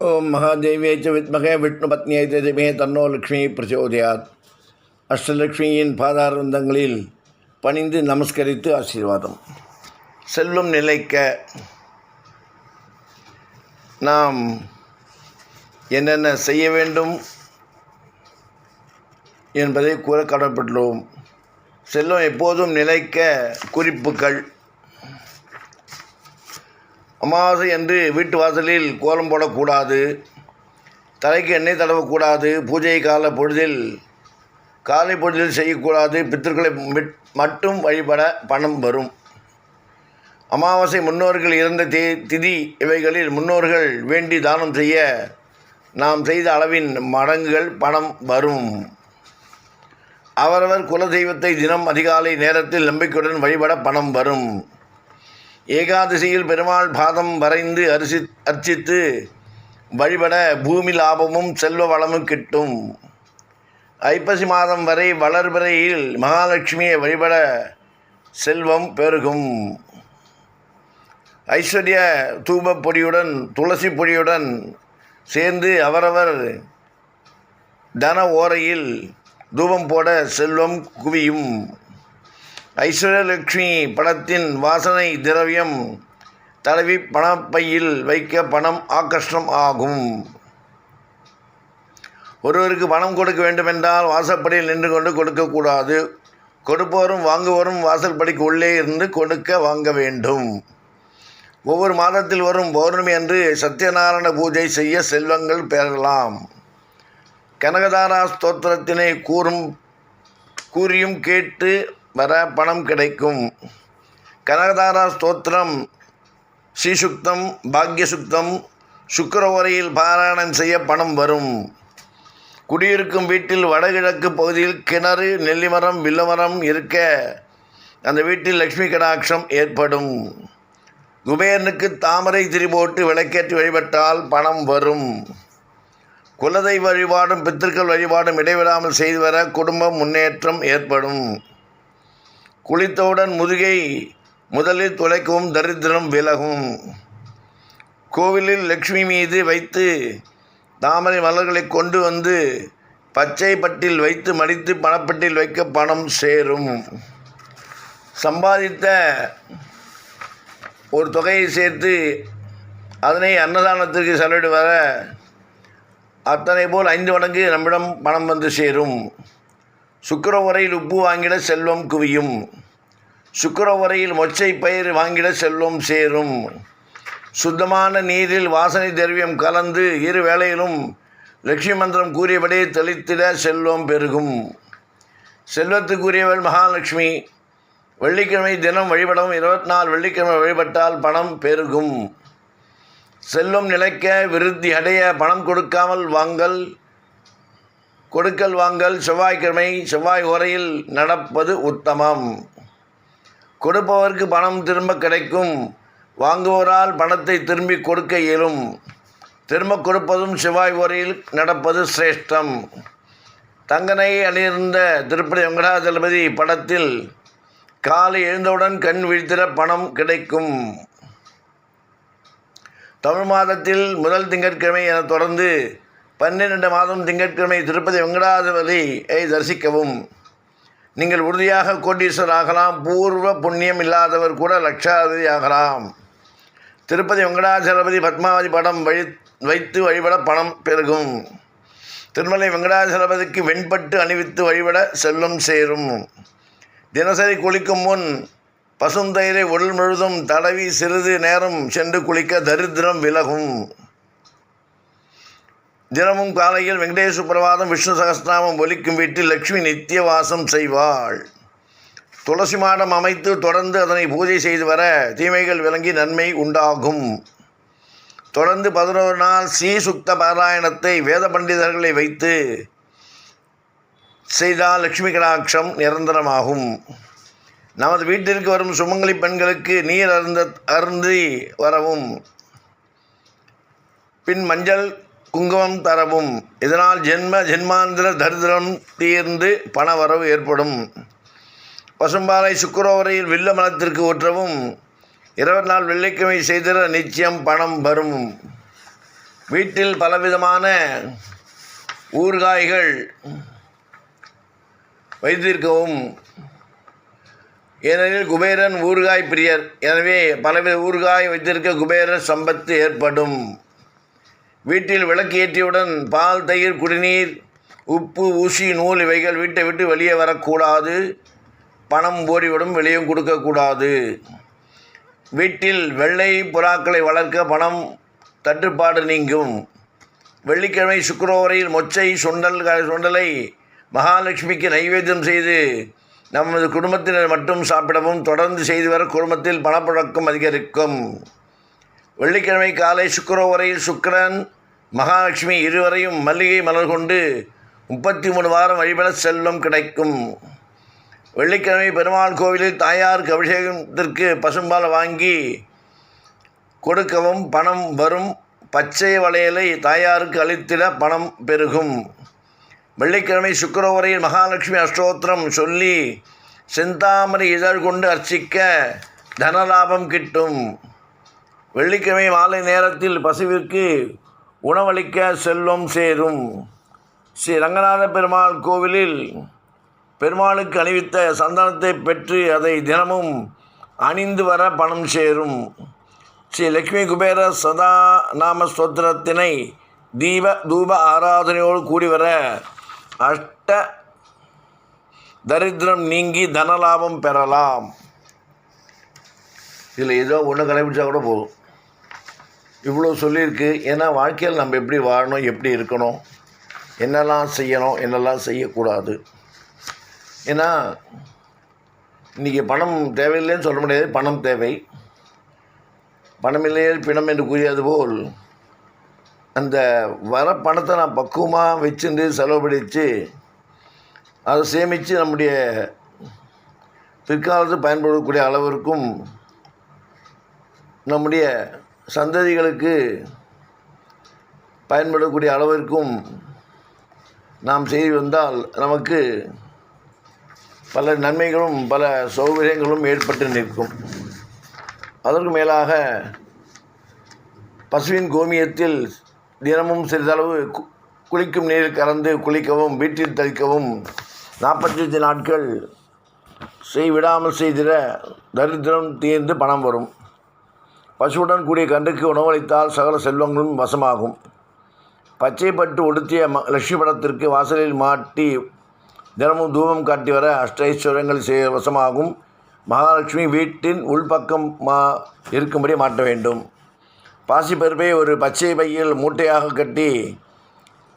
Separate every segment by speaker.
Speaker 1: ஓம் மகாதேவியை ச வித்மகே விஷ்ணு பத்னியை திமே தன்னோ லக்ஷ்மியை பிரச்சோதயாத் அஷ்டலக்ஷ்மியின் பாதாரந்தங்களில் பணிந்து நமஸ்கரித்து ஆசீர்வாதம் செல்வம் நிலைக்க நாம் என்னென்ன செய்ய வேண்டும் என்பதை கூற கடமைப்பட்டுள்ளோம் செல்வம் எப்போதும் நிலைக்க குறிப்புகள் அமாவாசை என்று வீட்டு வாசலில் கோலம் போடக்கூடாது தலைக்கு எண்ணெய் தடவக்கூடாது பூஜை கால பொழுதில் காலை பொழுதில் செய்யக்கூடாது பித்தர்களை மட்டும் வழிபட பணம் வரும். அமாவாசை முன்னோர்கள் இறந்த தே திதி இவைகளில் முன்னோர்கள் வேண்டி தானம் செய்ய நாம் செய்த அளவின் மடங்குகள் பணம் வரும். அவரவர் குலதெய்வத்தை தினம் அதிகாலை நேரத்தில் நம்பிக்கையுடன் வழிபட பணம் வரும். ஏகாதசியில் பெருமாள் பாதம் வரைந்து அரிசி அர்ச்சித்து வழிபட பூமி லாபமும் செல்வ வளமும் கிட்டும். ஐப்பசி மாதம் வரை வளர்பிறையில் மகாலட்சுமியை வழிபட செல்வம் பெருகும். ஐஸ்வர்ய தூபப் பொடியுடன் துளசி பொடியுடன் சேர்ந்து அவரவர் தன ஓரையில் தூபம் போட செல்வம் குவியும். ஐஸ்வர்யலட்சுமி படத்தின் வாசனை திரவியம் தடவி பணப்பையில் வைக்க பணம் ஆக்கர்ஷம் ஆகும். ஒருவருக்கு பணம் கொடுக்க வேண்டுமென்றால் வாசப்படியில் நின்று கொண்டு கொடுக்கக்கூடாது கொடுப்பவரும் வாங்குவோரும் வாசல்படிக்கு உள்ளே இருந்து கொடுக்க வாங்க வேண்டும். ஒவ்வொரு மாதத்தில் வரும் பௌர்ணமி அன்று சத்யநாராயண பூஜை செய்ய செல்வங்கள் பெறலாம். கனகதாரா ஸ்தோத்திரத்தினை கூறும் கூறியும் கேட்டு வர பணம் கிடைக்கும். கனகதாரா ஸ்தோத்திரம். ஸ்ரீசுக்தம் பாக்யசுக்தம் சுக்கரவரையில் பாராயணம் செய்ய பணம் வரும். குடியிருக்கும் வீட்டில் வடகிழக்கு பகுதியில் கிணறு நெல்லிமரம் வில்லமரம் இருக்க அந்த வீட்டில் லக்ஷ்மி கடாட்சம் ஏற்படும். குபேரனுக்கு தாமரை திரிபோட்டு விளக்கேற்றி வழிபட்டால் பணம் வரும். குலதெய்வ வழிபாடும் பித்திருக்கள் வழிபாடும் இடைவிடாமல் செய்து வர குடும்பம் முன்னேற்றம் ஏற்படும். குளித்தவுடன் முதுகை முதலில் துளைக்கவும் தரித்திரம் விலகும். கோவிலில் லக்ஷ்மி மீது வைத்து தாமரை மலர்களை கொண்டு வந்து பச்சை பட்டில் வைத்து மடித்து பணப்பட்டில் வைக்க பணம் சேரும். சம்பாதித்த ஒரு தொகையை சேர்த்து அதனை அன்னதானத்திற்கு செலவிடு வர அத்தனை போல் ஐந்து மடங்கு நம்மிடம் பணம் வந்து சேரும். சுக்கிர உப்பு வாங்கிட செல்வம் குவியும். சுக்கிர உரையில் மொச்சை பயிர் வாங்கிட செல்வம் சேரும். சுத்தமான நீரில் வாசனை திரவியம் கலந்து இரு வேளையிலும் லட்சுமி மந்திரம் கூறியபடி தெளித்திட செல்வம் பெருகும். செல்வத்துக்குரியவள் மகாலட்சுமி வெள்ளிக்கிழமை தினம் வழிபடவும் இருபத்தி நாலு வெள்ளிக்கிழமை வழிபட்டால் பணம் பெருகும். செல்வம் நிலைக்க விருத்தி அடைய பணம் கொடுக்காமல் வாங்கல் கொடுக்கல் வாங்கல் செவ்வாய்க்கிழமை செவ்வாய் உரையில் நடப்பது உத்தமம். கொடுப்பவருக்கு பணம் திரும்ப கிடைக்கும். வாங்குவோரால் பணத்தை திரும்பி கொடுக்க இயலும். திரும்ப கொடுப்பதும் செவ்வாய் உரையில் நடப்பது சிரேஷ்டம். தங்கனை அணியிருந்த திருப்பதி வெங்கடாஜலபதி படத்தில் காலை எழுந்தவுடன் கண் விழித்திட பணம் கிடைக்கும். தமிழ் மாதத்தில் முதல் திங்கட்கிழமை என தொடர்ந்து பன்னிரண்டு மாதம் திங்கட்கிழமை திருப்பதி வெங்கடாதிபதியை தரிசிக்கவும். நீங்கள் உறுதியாக கோட்டீஸ்வரர் ஆகலாம். பூர்வ புண்ணியம் இல்லாதவர் கூட லட்சாதிபதி ஆகலாம். திருப்பதி வெங்கடாச்சலபதி பத்மாவதி படம் வழி வைத்து வழிபட பணம் பெருகும். திருமலை வெங்கடாச்சலபதிக்கு வெண்பட்டு அணிவித்து வழிபட செல்லும் சேரும். தினசரி குளிக்கும் முன் பசுந்தயிரை உடல் முழுதும் தடவி சிறிது நேரம் சென்று குளிக்க தரித்திரம் விலகும். தினமும் காலையில் வெங்கடேஸ்வர பிரபாதம் விஷ்ணு சகஸ்திராமம் ஒலிக்கும் வீட்டில் லட்சுமி நித்திய வாசம் செய்வாள். துளசி மாடம் அமைத்து தொடர்ந்து அதனை பூஜை செய்து வர தீமைகள் விளங்கி நன்மை உண்டாகும். தொடர்ந்து பதினோரு நாள் ஸ்ரீசுக்த பாராயணத்தை வேத பண்டிதர்களை வைத்து செய்தால் லட்சுமி கடாட்சம் நிரந்தரமாகும். நமது வீட்டிற்கு வரும் சுமங்கலி பெண்களுக்கு நீர் அருந்த அருந்தி வரவும். பின் மஞ்சள் குங்குமம் தரவும். இதனால் ஜென்ம ஜென்மாந்திர தரிதிரம் தீர்ந்து பண வரவு ஏற்படும். பசும்பாலை சுக்கரவரையில் வில்ல மலத்திற்கு ஊற்றவும். இருபத்தி நாள் வெள்ளிக்கிழமை செய்திட நிச்சயம் பணம் வரும். வீட்டில் பலவிதமான ஊறுகாய்கள் வைத்திருக்கவும். ஏனெனில் குபேரன் ஊறுகாய் பிரியர். எனவே பலவித ஊறுகாய் வைத்திருக்க குபேரன் சம்பத்து ஏற்படும். வீட்டில் விளக்கு ஏற்றியவுடன் பால் தயிர் குடிநீர் உப்பு ஊசி நூல் இவைகள் வீட்டை விட்டு வெளியே வரக்கூடாது. பணம் ஓடிவிடும் வெளியும் கொடுக்கக்கூடாது. வீட்டில் வெள்ளை புறாக்களை வளர்க்க பணம் தட்டுப்பாடு நீங்கும். வெள்ளிக்கிழமை சுக்கரவரையில் மொச்சை சுண்டல் சுண்டலை மகாலட்சுமிக்கு நைவேத்தியம் செய்து நமது குடும்பத்தினர் மட்டும் சாப்பிடவும் தொடர்ந்து செய்து வர குடும்பத்தில் பணப்புழக்கம் அதிகரிக்கும். வெள்ளிக்கிழமை காலை சுக்கரவரையில் சுக்கரன் மகாலட்சுமி இருவரையும் மல்லிகை மலர் கொண்டு முப்பத்தி மூணு வாரம் வழிபட செல்வம் கிடைக்கும். வெள்ளிக்கிழமை பெருமாள் கோவிலில் தாயாருக்கு அபிஷேகத்திற்கு பசும்பால் வாங்கி கொடுக்கவும் பணம் வரும். பச்சை வளையலை தாயாருக்கு அளித்திட பணம் பெருகும். வெள்ளிக்கிழமை சுக்கரவரையில் மகாலட்சுமி அஷ்டோத்திரம் சொல்லி செந்தாமரை இதழ் கொண்டு அர்ச்சிக்க தனலாபம் கிட்டும். வெள்ளிக்கிழமை மாலை நேரத்தில் பசுவிற்கு உணவளிக்க செல்வம் சேரும். ஸ்ரீ ரங்கநாத பெருமாள் கோவிலில் பெருமாளுக்கு அணிவித்த சந்தனத்தை பெற்று அதை தினமும் அணிந்து வர பணம் சேரும். ஸ்ரீ லக்ஷ்மி குபேர சதா நாம ஸ்தோத்திரத்தினை தீப தூப ஆராதனையோடு கூடி வர அஷ்ட தரித்திரம் நீங்கி தனலாபம் பெறலாம். இதில் ஏதோ ஒன்று கடைபிடிச்சா கூட போதும். இவ்வளோ சொல்லியிருக்கு. ஏன்னா வாழ்க்கையில் நம்ம எப்படி வாழணும் எப்படி இருக்கணும் என்னெல்லாம் செய்யணும் என்னெல்லாம் செய்யக்கூடாது. ஏன்னா இன்றைக்கி பணம் தேவையில்லைன்னு சொல்ல முடியாது. பணம் தேவை. பணமில்லையே பிணம் என்று கூறியது போல் அந்த வர பணத்தை நான் பக்குவமாக வச்சுருந்து செலவழித்து அதை சேமித்து நம்முடைய பிற்காலத்தில் பயன்படக்கூடிய அளவிற்கும் நம்முடைய சந்ததிகளுக்கு பயன்படக்கூடிய அளவிற்கும் நாம் செய்து வந்தால் நமக்கு பல நன்மைகளும் பல சௌகரியங்களும் ஏற்பட்டு நிற்கும். அதற்கு மேலாக பசுவின் கோமியத்தில் தினமும் சிறிதளவு கு- குளிக்கும் நீரில் கலந்து குளிக்கவும் வீட்டில் தெளிக்கவும் நாற்பத்தஞ்சு நாட்கள் செய்விடாமல் செய்திட தரித்திரம் தீர்ந்து பணம் வரும். பசுவுடன் கூடிய கன்றுக்கு உணவளித்தால் சகல செல்வங்களும் வசமாகும். பச்சைப்பட்டு உடுத்திய ம லட்சுமி படத்திற்கு வாசலில் மாட்டி தினமும் தூபம் காட்டி வர அஷ்டைஸ்வரங்கள் செய்ய வசமாகும். மகாலட்சுமி வீட்டின் உள்பக்கம் மா இருக்கும்படி மாட்ட வேண்டும். பாசிப்பருப்பை ஒரு பச்சை பையில் மூட்டையாக கட்டி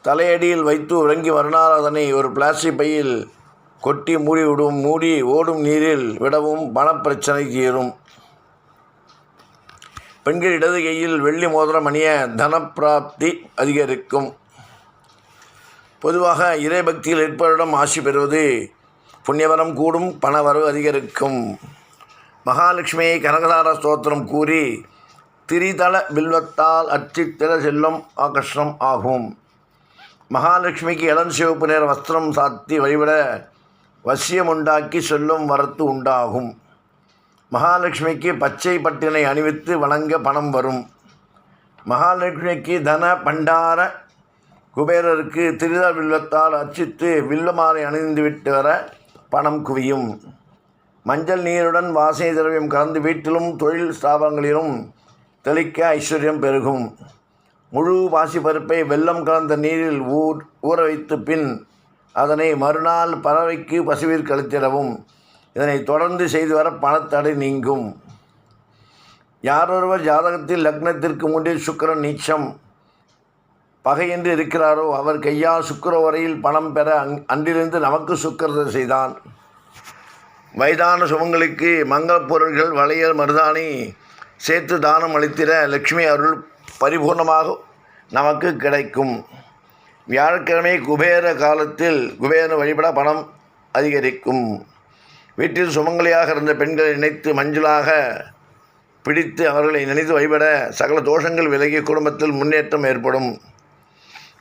Speaker 1: தலையடியில் வைத்து உறங்கி மறுநாள் அதனை ஒரு பிளாஸ்டிக் பையில் கொட்டி மூடி விடும் மூடி ஓடும் நீரில் விடவும் பணப்பிரச்சனை தீரும். பெண்கள் இடது கையில் வெள்ளி மோதிரம் அணிய தனப்பிராப்தி அதிகரிக்கும். பொதுவாக இறைபக்தியில் இருப்பவரிடம் ஆசி பெறுவது புண்ணியவரம் கூடும் பணவரவு அதிகரிக்கும். மகாலட்சுமியை கனகதார ஸ்தோத்திரம் கூறி திரிதள வில்வத்தால் அச்சித்திர செல்லும் ஆகர்ஷம் ஆகும். மகாலட்சுமிக்கு இளம் சிவப்பு நேர வஸ்திரம் சாத்தி வழிபட வசியம் உண்டாக்கி சொல்லும் வரத்து உண்டாகும். மகாலட்சுமிக்கு பச்சை பட்டினை அணிவித்து வணங்க பணம் வரும். மகாலட்சுமிக்கு தன பண்டார குபேரருக்கு திருதா வில்வத்தால் அர்ச்சித்து வில்வமாலை அணிந்துவிட்டு வர பணம் குவியும். மஞ்சள் நீருடன் வாசனை திரவியம் கலந்து வீட்டிலும் தொழில் ஸ்தாபனங்களிலும் தெளிக்க ஐஸ்வர்யம் பெருகும். முழு பாசிப்பருப்பை வெள்ளம் கலந்த நீரில் ஊர் ஊற வைத்து பின் அதனை மறுநாள் பறவைக்கு பசுவிற்கு அளித்திடவும் இதனை தொடர்ந்து செய்து வர பணத்தடை நீங்கும். யாரொருவர் ஜாதகத்தில் லக்னத்திற்கு முன்பே சுக்கரன் நீச்சம் பகையென்று இருக்கிறாரோ அவர் கையால் சுக்கர வரையில் பணம் பெற அங் அன்றிலிருந்து நமக்கு சுக்கிரதை செய்தான். வயதான சுமங்களுக்கு மங்களப் பொருள்கள் வளையல் மருதாணி சேர்த்து தானம் அளித்திட லட்சுமி அருள் பரிபூர்ணமாக நமக்கு கிடைக்கும். வியாழக்கிழமை குபேர காலத்தில் குபேர வழிபட பணம் அதிகரிக்கும். வீட்டில் சுமங்கலியாக இருந்த பெண்களை நினைத்து மஞ்சளாக பிடித்து அவர்களை நினைத்து வழிபட சகல தோஷங்கள் விலகி குடும்பத்தில் முன்னேற்றம் ஏற்படும்.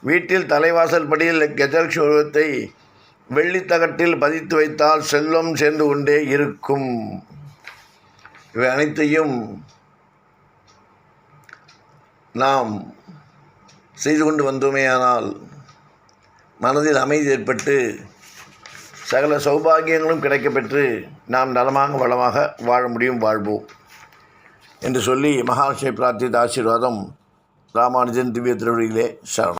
Speaker 1: வீட்டில் தலைவாசல் படியில் கஜலட்சுமி உருவத்தை வெள்ளித்தகட்டில் பதித்து வைத்தால் செல்வம் சேர்ந்து கொண்டே இருக்கும். இவை அனைத்தையும் நாம் செய்து கொண்டு வந்தோமேயானால் மனதில் அமைதி ஏற்பட்டு சகல சௌபாகியங்களும் கிடைக்கப்பெற்று நாம் நலமாக வளமாக வாழ முடியும் வாழ்வோம் என்று சொல்லி மகாலட்சுமி பிரார்த்தித்த ஆசீர்வாதம் ராமானுஜன் திவ்ய திருவடியிலே சரணம்.